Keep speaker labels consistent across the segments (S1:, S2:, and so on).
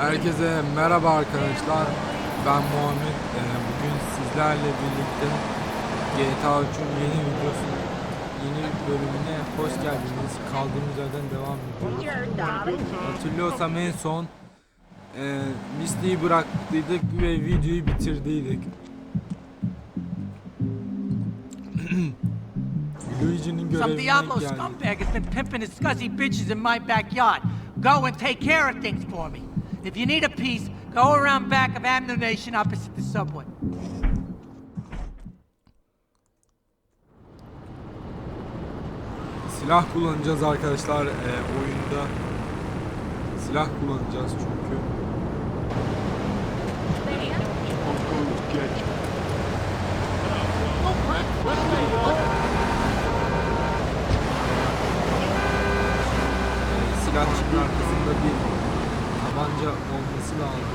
S1: Herkese merhaba arkadaşlar. Ben Muhammed. Ee, bugün sizlerle birlikte GTA 3'ün yeni videosu, yeni bölümüne hoş geldiniz. Kaldığımız yerden devam ediyoruz. Hatırlıyorsam en son e, Misli'yi bıraktıydık ve videoyu bitirdiydik. Luigi'nin
S2: Some
S1: görevine
S2: Diablo
S1: geldik.
S2: scumbag has been pimping his scuzzy bitches in my backyard. Go and take care of things for me. If you need a piece, go around back of Ammunition opposite the subway.
S1: Silah kullanacağız arkadaşlar e, oyunda. Silah kullanacağız çünkü. E, silahçının arkasında bir tabanca olması lazım.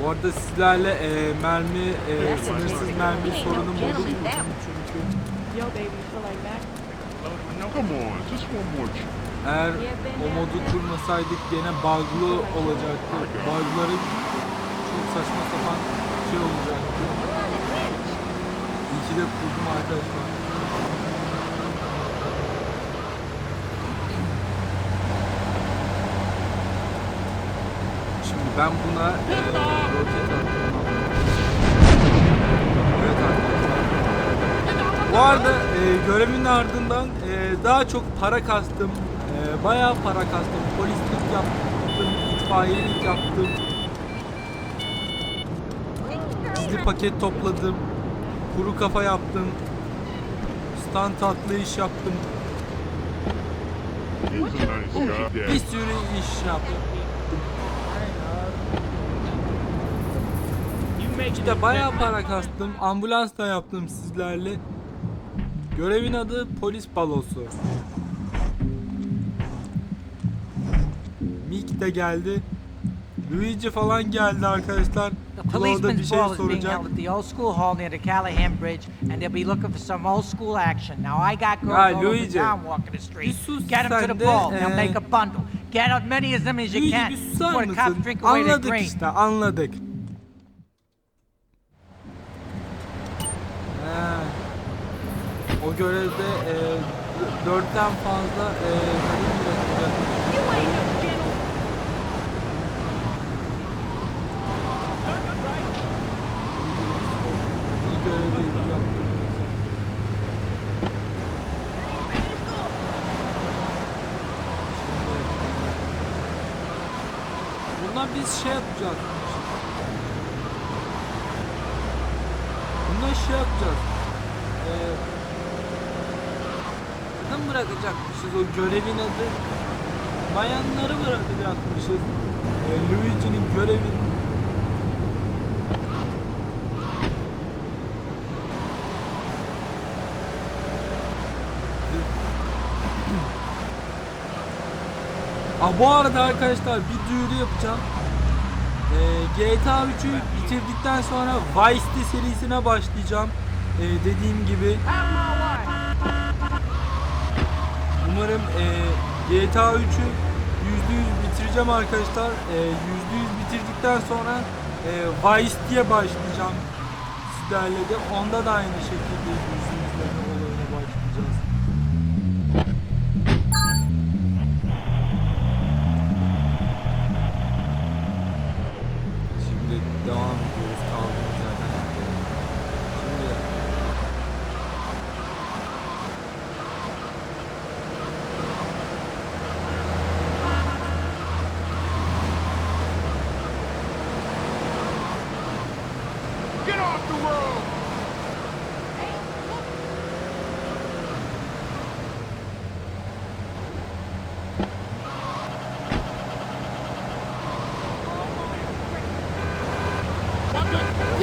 S1: Bu arada sizlerle e, mermi, e, sınırsız mermi sorunum olur mu? Çünkü
S3: Yo, baby, you feel like that?
S4: Come on, just one more chance.
S1: Eğer o modu kurmasaydık gene bug'lı olacaktı. Bug'ları çok saçma sapan şey olacaktı. İyi ki de kurdum arkadaşlar. Şimdi ben buna e, roket attım. Evet arkadaşlar. Bu arada e, görevimin ardından e, daha çok para kastım. E, bayağı para kastım. Polislik yaptım, itfaiyelik yaptım. Gizli paket topladım. Kuru kafa yaptım. Stand tatlı iş yaptım. Bir sürü iş yaptım. İşte bayağı para kastım. Ambulans da yaptım sizlerle. Görevin adı polis balosu. Mick de geldi. Luigi falan geldi arkadaşlar. Claude'a bir şey soracak.
S2: the old school hall near the Callahan Bridge, and they'll be looking for some old school action. Now, I got girls
S1: Ya, Luigi, bir sus
S2: Get them to
S1: sen
S2: the
S1: de,
S2: ball. They'll make a bundle. Get as many of them as you
S1: Luigi
S2: can
S1: bir susar mısın? Anladık işte anladık. He. Görevde e, dörtten fazla e, kadın görevi yaptım. Bundan biz şey yapacağız. Bundan şey yapacağız. Ee, kadın bırakacakmışız o görevin adı. Bayanları bırakacakmışız. Ee, Luigi'nin görevi. Aa, bu arada arkadaşlar bir duyuru yapacağım. Ee, GTA 3'ü bitirdikten sonra Vice City serisine başlayacağım. Ee, dediğim gibi. Umarım e, GTA 3'ü %100 bitireceğim arkadaşlar. E, %100 bitirdikten sonra e, Vice City'ye başlayacağım. Sizlerle de onda da aynı şekilde %100'lerin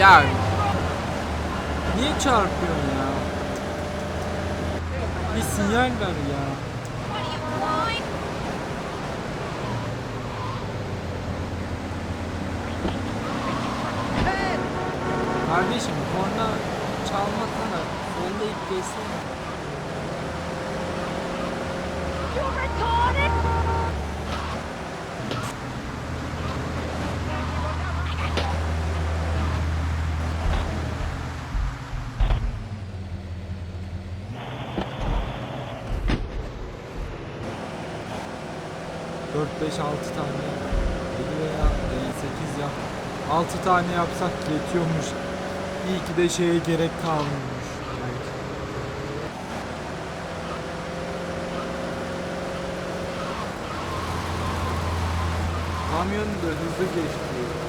S1: Ya niye çarpıyorsun ya? Bir sinyal ver ya. Kardeşim korna çalmasana. Solda ip geçsene.
S3: You retarded!
S1: 4 5 6 tane 7 veya 8 yap 6 tane yapsak yetiyormuş. İyi ki de şeye gerek. Evet. Kamyon da hızlı geçti.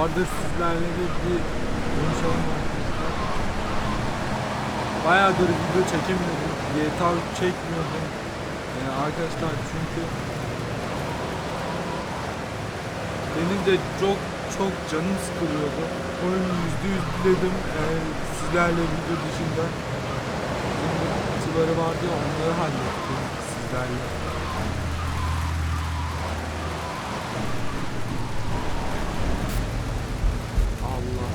S1: Bu arada sizlerle bir konuşalım. Bayağıdır video çekemiyordum. GTA 3 çekmiyordum. Ee, arkadaşlar çünkü benim de çok çok canım sıkılıyordu. Oyunu yüzde yüz biledim. Ee, sizlerle video dışında sıkıntıları vardı ya onları hallettim sizlerle. Allah.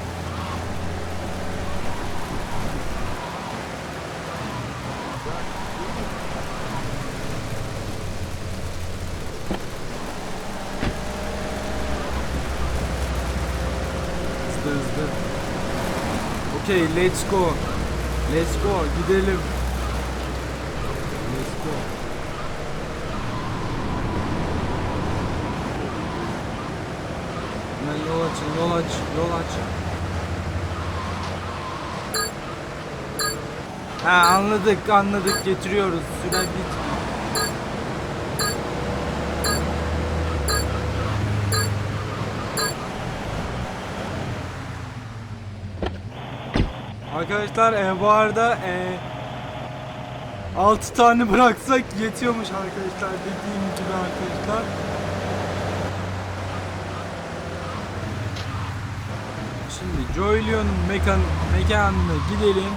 S1: Hızlı hızlı. Okay, let's go. Let's go. Gidelim. Let's go. Hemen yol açın, yol aç, yol aç. Ha anladık, anladık. Getiriyoruz. Süre bit. Arkadaşlar e, bu arada e, 6 tane bıraksak yetiyormuş arkadaşlar dediğim gibi arkadaşlar. Şimdi Joylion'un mekan mekanına gidelim.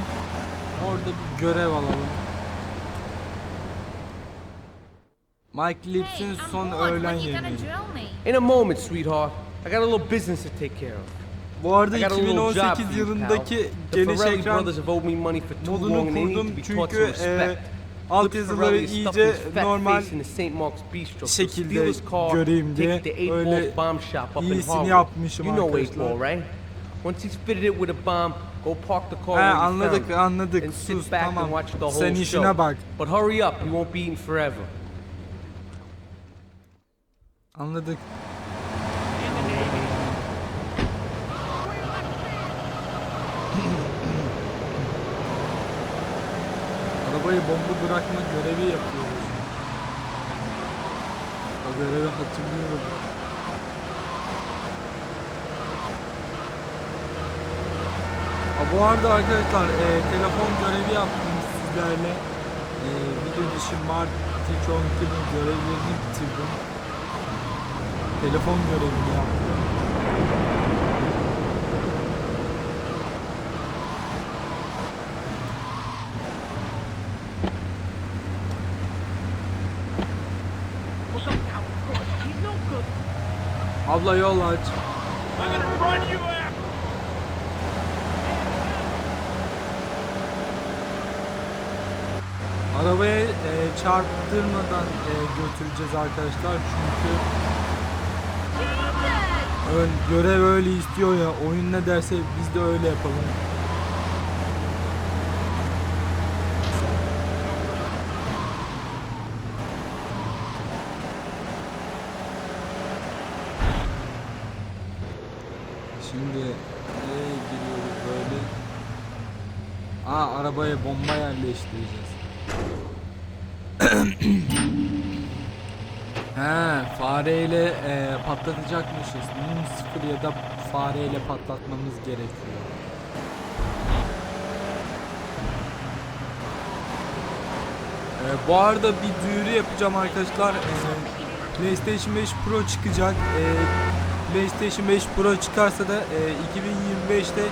S1: Orada bir görev alalım. Mike Lips'in son öğlen yemeği.
S5: In a moment, sweetheart. I got a little business to take care of.
S1: Bu arada
S5: I got a little job
S1: 2018
S5: for you,
S1: yılındaki geniş ekran modunu kurdum çünkü e, altyazıları iyice normal şekilde göreyim diye öyle iyisini yapmışım arkadaşlar.
S5: Once he's fitted it with a bomb, go park the car you
S1: anladık, anladık.
S5: And sit
S1: Sus,
S5: back
S1: tamam.
S5: and watch the whole
S1: Sen işine
S5: show.
S1: bak.
S5: But hurry up, you won't be eating forever.
S1: Anladık. Arabayı bomba bırakma görevi yapıyoruz. O görevi hatırlıyorum. Ha, bu arada arkadaşlar e, telefon görevi yaptım sizlerle. E, video dışı Marti Çonkir'in görevlerini bitirdim. Telefon görevini yaptım. Abla yol aç. Arabaya e, çarptırmadan e, götüreceğiz arkadaşlar çünkü ön, görev öyle istiyor ya oyun ne derse biz de öyle yapalım. Arabaya bomba yerleştireceğiz. He, fareyle e, patlatacakmışız. Mum sıfır ya da fareyle patlatmamız gerekiyor. E, bu arada bir duyuru yapacağım arkadaşlar. E, PlayStation 5 Pro çıkacak. E, PlayStation 5 Pro çıkarsa da e, 2025'te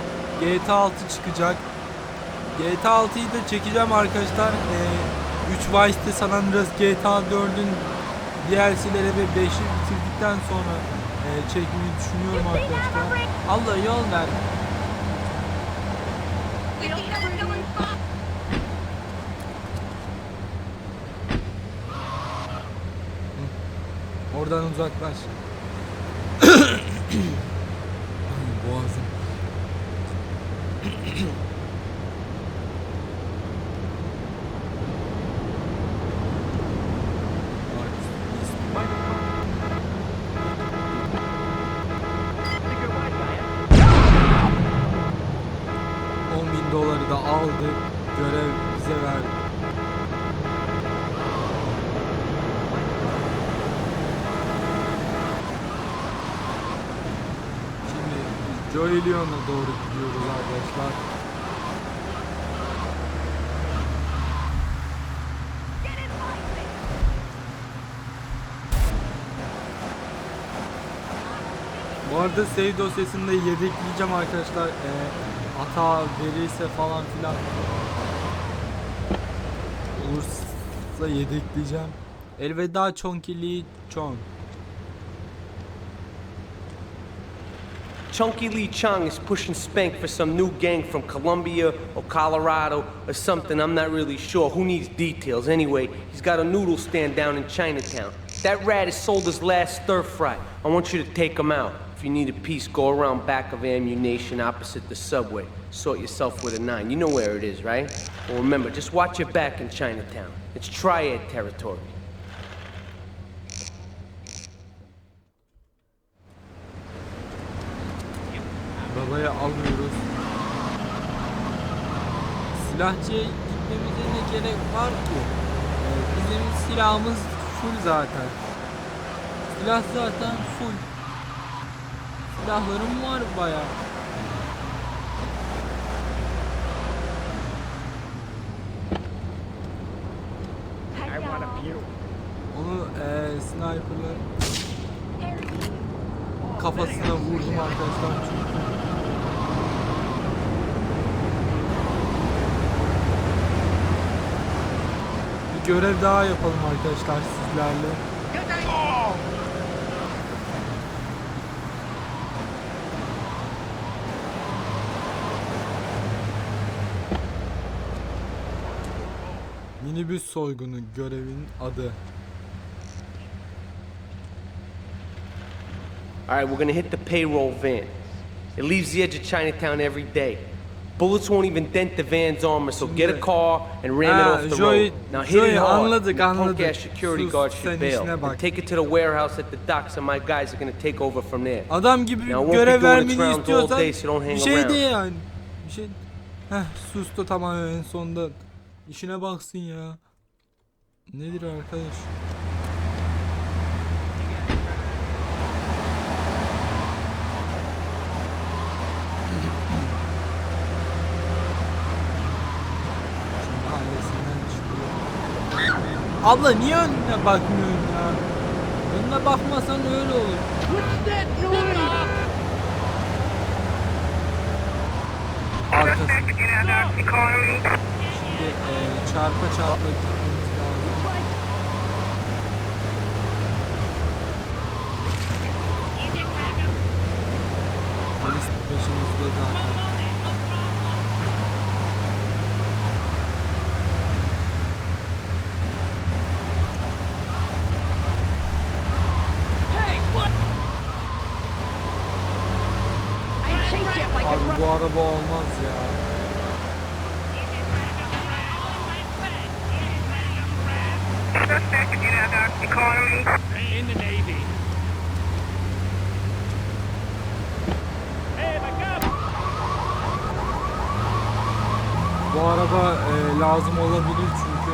S1: GTA 6 çıkacak. GTA 6'yı da çekeceğim arkadaşlar. E, 3 Vice City San Andreas GTA 4'ün DLC'leri ve 5'i bitirdikten sonra e, çekmeyi düşünüyorum arkadaşlar. Allah yol ver. Oradan uzaklaş. Boğazım. On bin doları da aldı. Görev bize verdi. Şimdi Joy Leon'a doğru gidiyoruz arkadaşlar. Bu arada save dosyasını da yedekleyeceğim arkadaşlar. Ee, hata verirse falan filan yedekleyeceğim. Elveda Chonkili Chon.
S5: Chunky Lee Chong is pushing Spank for some new gang from Colombia or Colorado or something. I'm not really sure. Who needs details? Anyway, he's got a noodle stand down in Chinatown. That rat has sold his last stir fry. I want you to take him out. You need a piece, go around back of ammunition opposite the subway. Sort yourself with a nine. You know where it is, right? Well, remember, just watch your back in Chinatown. It's triad territory.
S1: Babayı alıyoruz. Silahçıya gitmemize ne gerek var ki? Bizim silahımız full zaten. Silah zaten full. Silahlarım var baya. Onu eee sniper'la kafasına vurdum arkadaşlar çünkü bir görev daha yapalım arkadaşlar sizlerle. Minibüs soygunu görevin adı.
S5: All right, we're gonna hit the payroll van. It leaves the edge of Chinatown every day. Bullets won't even dent the van's armor, so get a car and ram it off the
S1: Joey-
S5: road. Now hit
S1: Joey,
S5: it hard.
S1: anladık,
S5: Your Punk
S1: anladık.
S5: ass security
S1: Sus,
S5: guard
S1: sen
S5: should bail.
S1: işine bak.
S5: And take it to the warehouse at the docks, and my guys are gonna take over from there.
S1: Adam gibi
S5: Ya, won't be
S1: görev
S5: doing
S1: vermeni
S5: its rounds all
S1: istiyorsan
S5: day, so don't
S1: bir
S5: hang
S1: şey
S5: around.
S1: de yani. Bir şey. Heh sustu tamam en sonunda. İşine baksın ya. Nedir arkadaş? Abla niye önüne bakmıyorsun ya? Önüne bakmasan öyle olur. Arkası. E, çarpa çarpa lazım olabilir çünkü.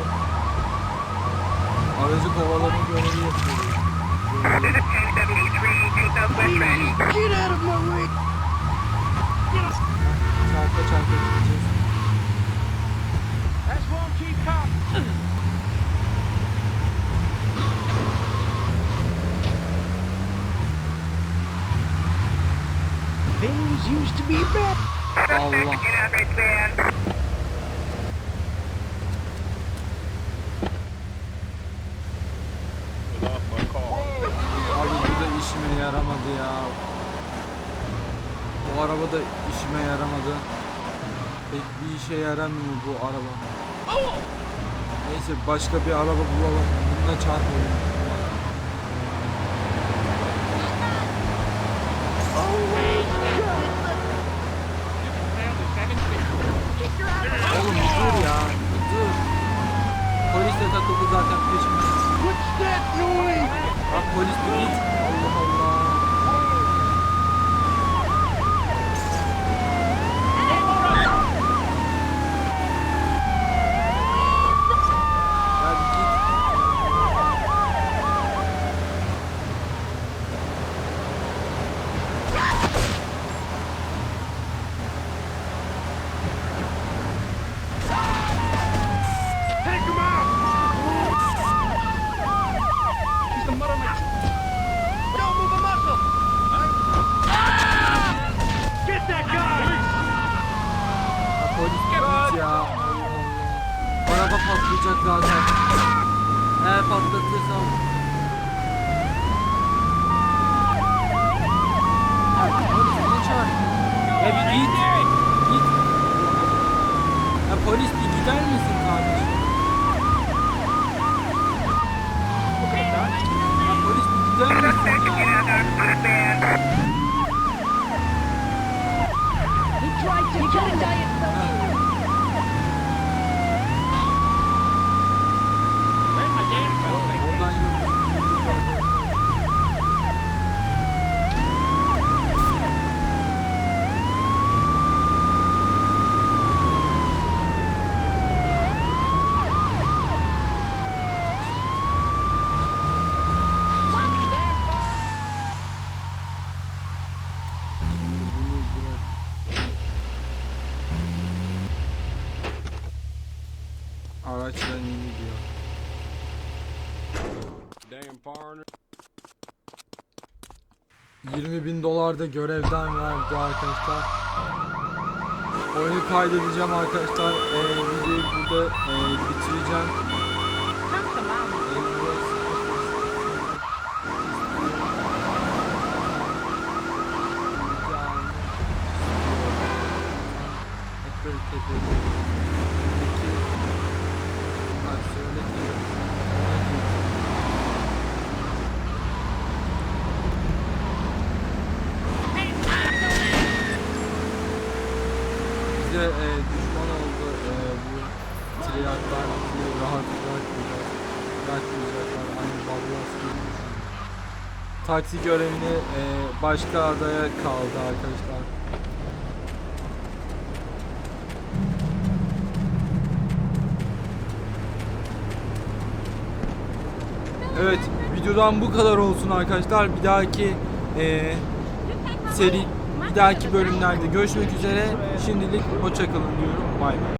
S1: Aracı kovalama görevi yapıyoruz. Çarpa çarpa gideceğiz.
S6: Things used to be better.
S1: Allah. Abi bu da işime yaramadı ya. Bu araba da işime yaramadı. Pek bir işe yaramıyor bu araba. Neyse başka bir araba bulalım. Bununla çarpalım. Oğlum dur ya. Dur. Polis de takıldı zaten
S6: noise?
S1: Bak polis bir git. Allah Allah. Ya bir git.
S4: Take him out! He's the mother of my... Don't move a muscle! Get that guy!
S1: Ya polis bir git ya. Araba patlayacak zaten. Eğer patlatırsam. Ya polis beni çağır. Ya bir. Git. Ya polis bir gider misin kardeşim? Ya polis bir gider misin ya?
S3: He tried to kill a diet soda.
S1: Oradan yürü. Araçtan yeni diyor.
S4: Damn foreigner.
S1: 20 bin dolar da görevden verdi arkadaşlar. Oyunu kaydedeceğim arkadaşlar. Ee, videoyu burada e, bitireceğim. Ee, burası- Hep böyle tepede. Peki, bunlar söyle ki, ona git. bize e, düşman oldu e, bu bizi rahat bırakmayacak bırakmayacaklar aynı Bablas gibi düşün. Taksi görevini e, başka adaya kaldı arkadaşlar. Evet videodan bu kadar olsun arkadaşlar. Bir dahaki e, seri bir dahaki bölümlerde görüşmek üzere. Şimdilik hoşçakalın diyorum. Bay bay.